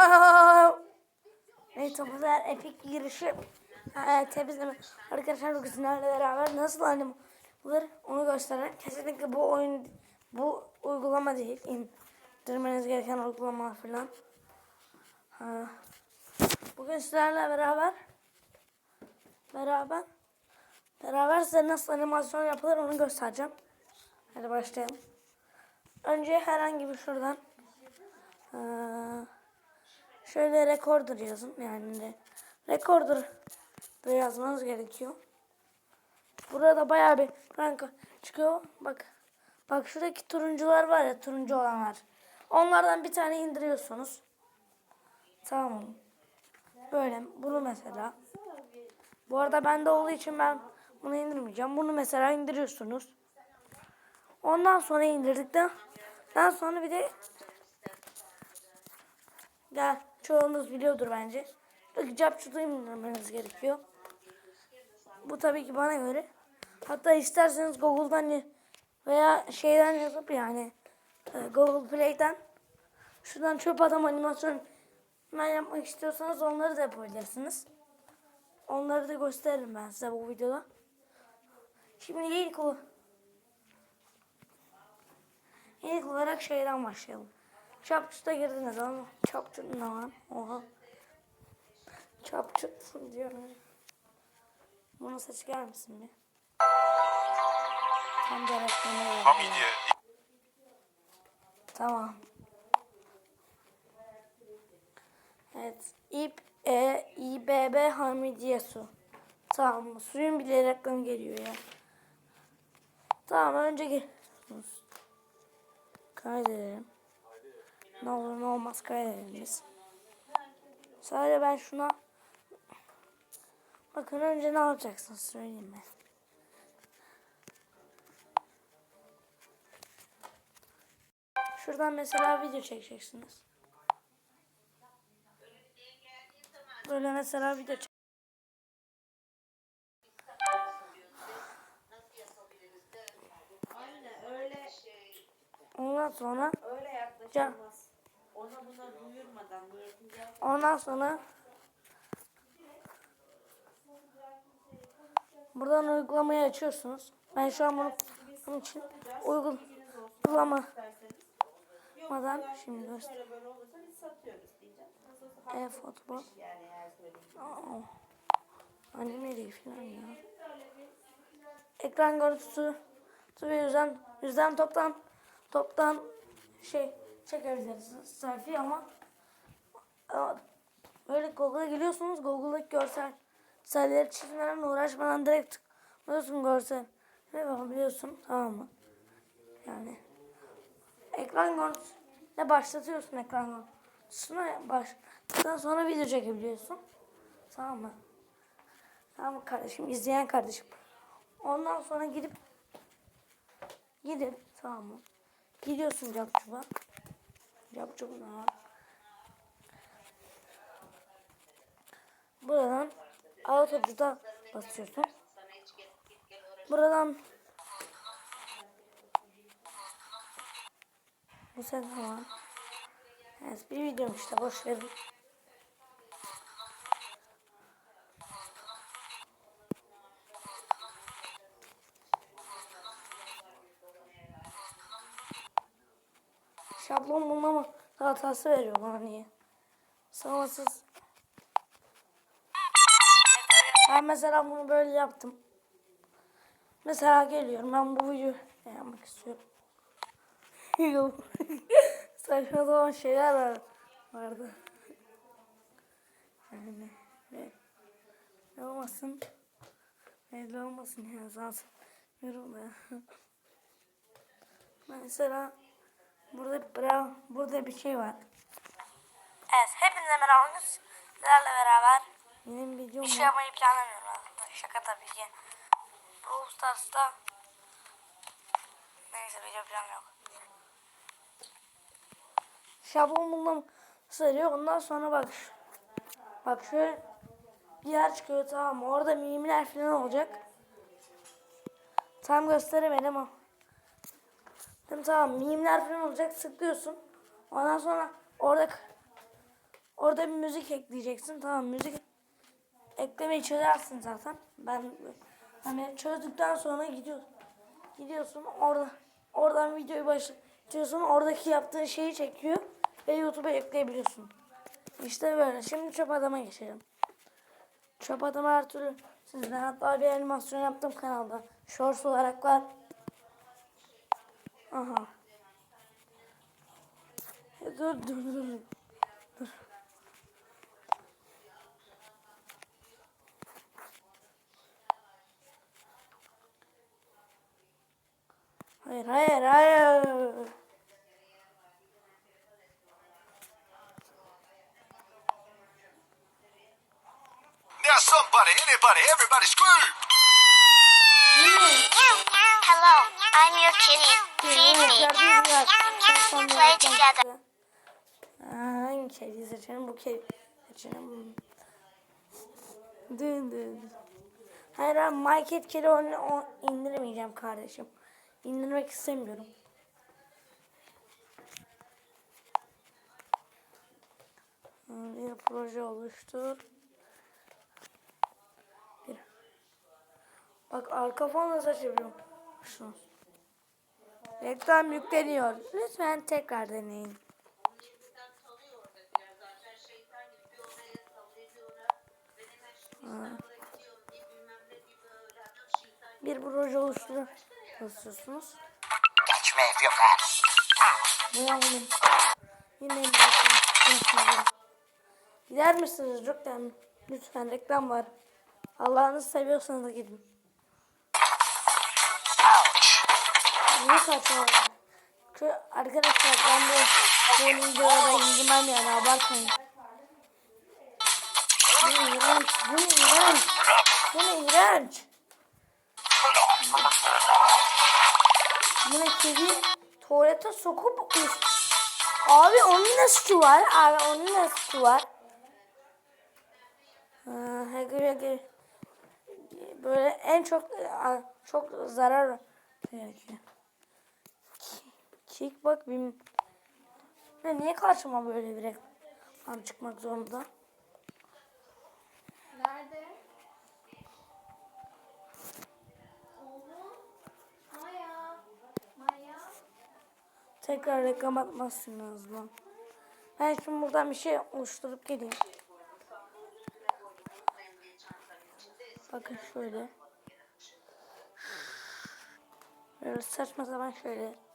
Evet bu kadar epik girişi e, temizleme. Arkadaşlar bu kızlarla beraber nasıl animalar onu gösteren kesinlikle bu oyun bu uygulama değil. İndirmeniz gereken uygulama falan. Ha. Bugün sizlerle beraber beraber beraber size nasıl animasyon yapılır onu göstereceğim. Hadi başlayalım. Önce herhangi bir şuradan eee, şöyle recorder yazın. Yani de recorder da yazmanız gerekiyor. Burada bayağı bir rank çıkıyor. Bak bak şuradaki turuncular var ya turuncu olanlar. Onlardan bir tane indiriyorsunuz. Tamam? Böyle bunu mesela. Bu arada bende olduğu için ben bunu indirmeyeceğim. Bunu mesela indiriyorsunuz. Ondan sonra indirdikten daha sonra bir de gel çoğunuz biliyordur bence. Capçuda indirmeniz gerekiyor. Bu tabii ki bana göre. Hatta isterseniz Google'dan ya- veya şeyden yazıp yani e, Google Play'den şuradan çöp adam animasyon ben yapmak istiyorsanız onları da yapabilirsiniz. Onları da gösteririm ben size bu videoda. Şimdi ilk o İlk olarak şeyden başlayalım. Çapçı'da girdiniz ama Çapçı ne var? Oha. Çapçı diyorum. Bunu ses çıkar mısın bir? Tam da reklamı. Tamam. Evet. İp E İBB Hamidiye su. Tamam. Suyun bile reklamı geliyor ya. Tamam önce giriyorsunuz. Kaydedelim. Ne olur ne olmaz kaydedelim biz. Sadece ben şuna Bakın önce ne yapacaksınız söyleyeyim ben. Şuradan mesela video çekeceksiniz. Böyle mesela video çek. Ondan sonra öyle yaklaşılmaz. Ona buna duyurmadan niyetini yap. ondan sonra buradan uygulamayı açıyorsunuz. Ben şu an bunu bunun için uygulama uygulamadan şimdi göster. Böyle böyle olursa biz satıyoruz diyeceğim. Nasıl olsa E futbol. yani eğer söyleyeyim. Aa, Anne değil falan ya. Ekran görüntüsü ve yüzden yüzden toptan toptan şey çekebiliriz selfie ama böyle Google'a giriyorsunuz Google'daki görsel görselleri çizmeden uğraşmadan direkt tıklıyorsun görsel ve yapabiliyorsun tamam mı? Yani ekran görüntüsüne başlatıyorsun ekran görüntüsüne başladıktan sonra video çekebiliyorsun. Tamam mı? Tamam mı kardeşim? izleyen kardeşim. Ondan sonra gidip gidip tamam mı? Gidiyorsun Capcub'a. Ne var? Buradan autocuda basıyorsun. Buradan bu sen tamam. Evet bir videom işte boş verin. Şablon bulmama hatası veriyor bana niye? Savasız. Ben mesela bunu böyle yaptım. Mesela geliyorum ben bu videoyu yapmak istiyorum. Yok. Saçma sapan şeyler var, vardı. Yani ne, ne olmasın. Ne olmasın ya zaten. Yorum ya. Mesela Burada bra burada bir şey var. Evet, hepinize merhaba. Sizlerle beraber benim videom Bir var. şey yapmayı planlamıyorum aslında. Şaka tabii ki. Brawl Stars'ta neyse video planı yok. Şablon bundan sarıyor. Ondan sonra bak. Bak şöyle bir yer çıkıyor tamam? Orada mimler falan olacak. Tam gösteremedim ama. Tamam, tamam mimler falan olacak. Sıklıyorsun. Ondan sonra orada Orada bir müzik ekleyeceksin. Tamam müzik eklemeyi çözersin zaten. Ben hani çözdükten sonra gidiyorsun. Gidiyorsun orada oradan videoyu başlatıyorsun. Oradaki yaptığın şeyi çekiyor ve YouTube'a ekleyebiliyorsun. İşte böyle. Şimdi çöp adama geçelim. Çöp adam her türlü sizden hatta bir animasyon yaptım kanalda. Shorts olarak var. Aha. E, Dur dur dur. dur. Hayır hayır hayır. Somebody, anybody, everybody scream! Hello, I'm your kitty. Hangi kediyi seçelim? Bu kedi seçelim. Dın dın. Hayır abi market kedi onu, o indiremeyeceğim kardeşim. İndirmek istemiyorum. Bir proje oluştur. Bir. Bak arka fon da seçebiliyormuşsunuz. Reklam yükleniyor. Lütfen tekrar deneyin. Bir ne proje oluşturur. Basıyorsunuz. Catch me if you can. Bu yavrum. Yine bırakın. Gider misiniz lütfen? Lütfen reklam var. Allah'ınızı seviyorsanız gidin. Niye saçma Şu arkadaşlar ben de bu videoda indirmem yani abartmayın. Bu ne iğrenç. Bu ne iğrenç. Bu ne iğrenç. Bu ne kedi tuvalete sokup. Abi onun ne suçu var? Abi onun ne suçu var? Ha, Hacker Hacker. Böyle en çok çok zarar gerekiyor. Kick bak bir ne niye karşıma böyle bir reklam çıkmak zorunda? Nerede? Maya. Maya. Tekrar reklam atmazsın lazım. Ben şimdi buradan bir şey oluşturup geleyim. Bakın şöyle. Böyle saçma sapan şöyle.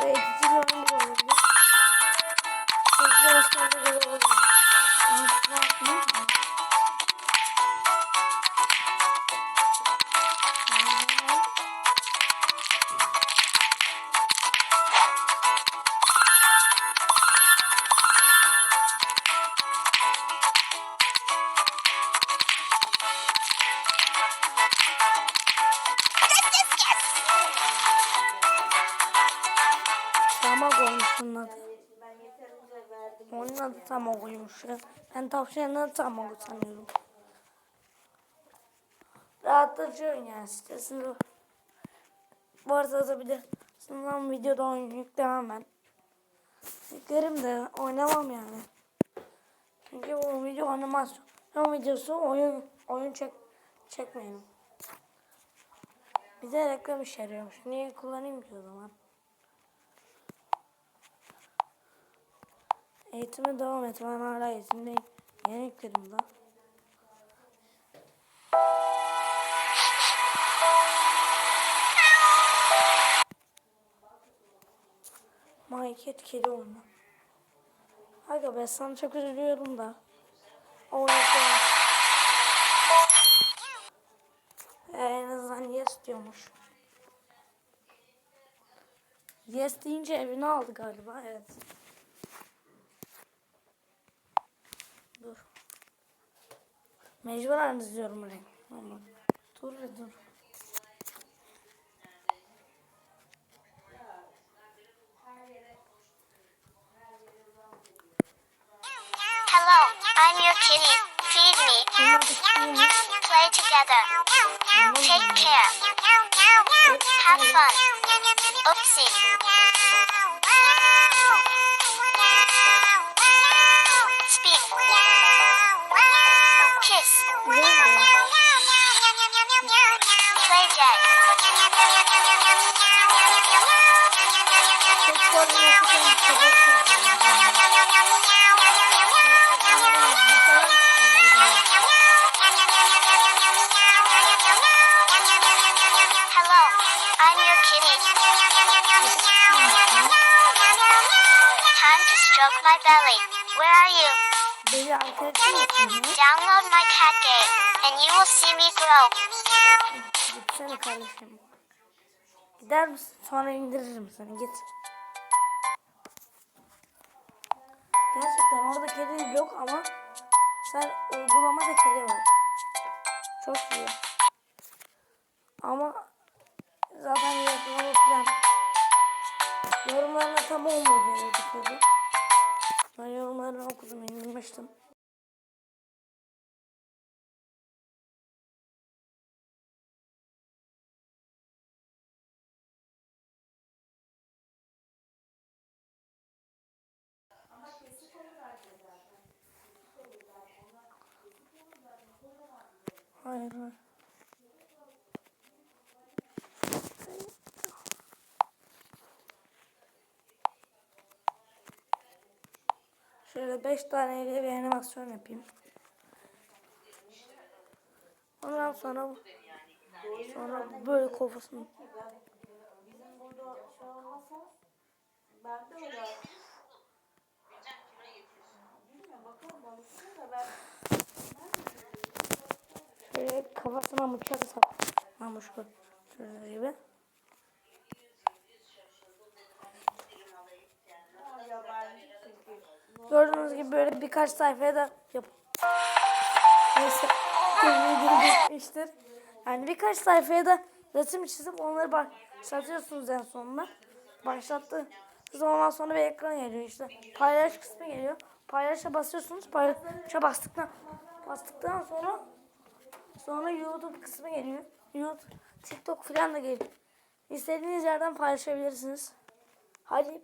Şey değil yani. Ve Onun adı Tamago'ymuş. ya. Ben tavşanın adı Tamago sanıyorum. Rahatlatıcı yani sitesinde. Varsa atabilirsiniz ama videoda oyun yüklemem ben. Yüklerim de oynamam yani. Çünkü bu video animasyon videosu oyun oyun çek çekmeyelim. Bize reklam işe yarıyormuş. Niye kullanayım ki o zaman? Eğitime devam et. Ben hala eğitimdeyim. Yeni yükledim daha. Market kedi oyunu. Aga ben sana çok üzülüyorum da. Oynayacağım. Ee, en azından yes diyormuş. Yes deyince evini aldı galiba. Evet. Mecburen izliyorum renk. Ama dur dur. Hello, I'm your kitty. Feed me. Play together. Take care. Have fun. Oopsie. Stroke my belly. Where are you? Beni? Download my cat game, and you will see me grow. Gitsene kardeşim. Gider misin? Sonra indiririm seni. Git. Gerçekten orada kedi yok ama sen uygulamada kedi var. Çok iyi. Ama zaten yapmalı falan. Yorumlarına tam olmadı yani kedi. Ben yorumlarını okudum, indirmiştim. Hayır hayır. Şöyle 5 tane bir animasyon yapayım. Ondan sonra sonra böyle kafasını şöyle kafasına bıçak saplamış bu. Gibi. Gördüğünüz gibi böyle birkaç sayfaya da yap. Neyse. Video bitmiştir. Yani birkaç sayfaya da resim çizip onları başlatıyorsunuz en sonunda. Başlattı. Ondan sonra bir ekran geliyor işte. Paylaş kısmı geliyor. Paylaşa basıyorsunuz. Paylaşa bastıktan bastıktan sonra sonra YouTube kısmı geliyor. YouTube, TikTok falan da geliyor. İstediğiniz yerden paylaşabilirsiniz. Hadi